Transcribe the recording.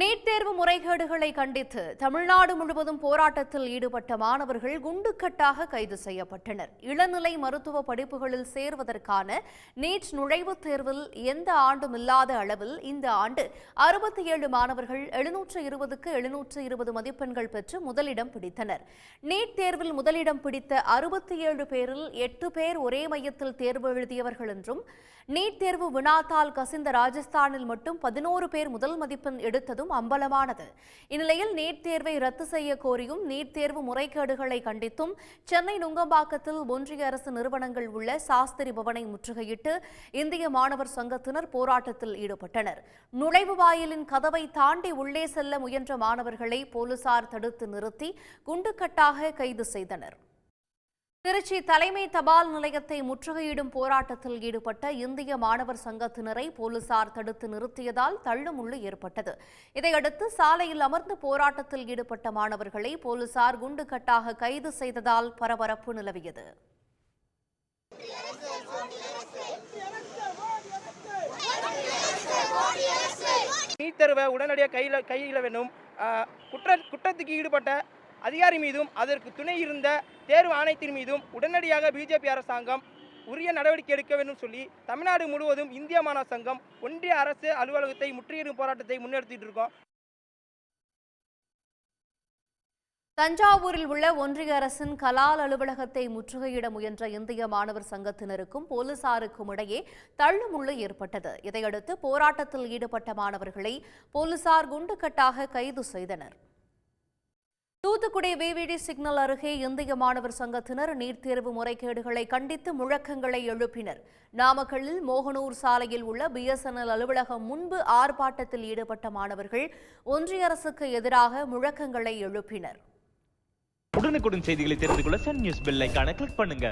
NEET தேர்வு முறைகேடுகளை கண்டித்து தமிழ்நாடு முழுவதும் போராட்டத்தில் ஈடுபட்ட மாணவர்கள் குண்டுக்கட்டாக கைது செய்யப்பட்டனர். இளநிலை மருத்துவ படிப்புகளில் சேர்வதற்கான நீட் நுழைவுத் தேர்வில் எந்த ஆண்டும் இல்லாத அளவில் இந்த ஆண்டு அறுபத்தி ஏழு மாணவர்கள் எழுநூற்று இருபதுக்கு எழுநூற்று இருபது மதிப்பெண்கள் பெற்று முதலிடம் பிடித்தனர். நீட் தேர்வில் முதலிடம் பிடித்த அறுபத்தி ஏழு பேரில் எட்டு பேர் ஒரே மையத்தில் தேர்வு எழுதியவர்கள் என்றும் நீட் தேர்வு வினாத்தால் கசிந்த ராஜஸ்தானில் மட்டும் பதினோரு பேர் முதல் மதிப்பெண் எடுத்ததும் அம்பலமானது. இந்நிலையில் நீட் தேர்வை ரத்து செய்ய கோரியும் நீட் தேர்வு முறைகேடுகளை கண்டித்தும் சென்னை நுங்கம்பாக்கத்தில் ஒன்றிய அரசு நிறுவனங்கள் உள்ள சாஸ்திரி பவனை முற்றுகையிட்டு இந்திய மாணவர் சங்கத்தினர் போராட்டத்தில் ஈடுபட்டனர். நுழைவு வாயிலின் கதவை தாண்டி உள்ளே செல்ல முயன்ற மாணவர்களை போலீசார் தடுத்து நிறுத்தி குண்டுக்கட்டாக கைது செய்தனர். திருச்சி தலைமை தபால் நிலையத்தை முற்றுகையிடும் போராட்டத்தில் ஈடுபட்ட இந்திய மாணவர் சங்கத்தினரை போலீசார் தடுத்து நிறுத்தியதால் தள்ளுமுள்ளு ஏற்பட்டது. இதையடுத்து சாலையில் அமர்ந்து போராட்டத்தில் ஈடுபட்ட மாணவர்களை போலீசார் குண்டுக்கட்டாக கைது செய்ததால் பரபரப்பு நிலவியது. நீட் தேர்வை உடனடியாக கையில் கையில் வேணும். குற்ற குற்றத்துக்கு ஈடுபட்ட அதிகாரி மீதும் அதற்கு துணை இருந்த தேர்வு ஆணையத்தின் மீதும் உடனடியாக பிஜேபி அரசாங்கம் உரிய நடவடிக்கை எடுக்க வேண்டும் சொல்லி தமிழ்நாடு முழுவதும் இந்திய மாணவர் சங்கம் ஒன்றிய அரசு அலுவலகத்தை முற்றுகையிடும் போராட்டத்தை முன்னெடுத்திட்டு இருக்கோம். தஞ்சாவூரில் உள்ள ஒன்றிய அரசின் கலால் அலுவலகத்தை முற்றுகையிட முயன்ற இந்திய மாணவர் சங்கத்தினருக்கும் போலீசாருக்கும் இடையே தள்ளுமுள்ளு ஏற்பட்டது. இதையடுத்து போராட்டத்தில் ஈடுபட்ட மாணவர்களை போலீசார் குண்டுக்கட்டாக கைது செய்தனர். தூத்துக்குடி விவிடி சிக்னல் அருகே இந்திய மாணவர் சங்கத்தினர் நீட் தேர்வு முறைகேடுகளை கண்டித்து முழக்கங்களை எழுப்பினர். நாமக்கல்லில் மோகனூர் சாலையில் உள்ள பிஎஸ்என்எல் அலுவலகம் முன்பு ஆர்ப்பாட்டத்தில் ஈடுபட்ட மாணவர்கள் ஒன்றிய அரசுக்கு எதிராக முழக்கங்களை எழுப்பினர். உடனுக்குடன் செய்திகளை தெரிந்து கொள்ள சன் நியூஸ் பெல் கிளிக் பண்ணுங்க.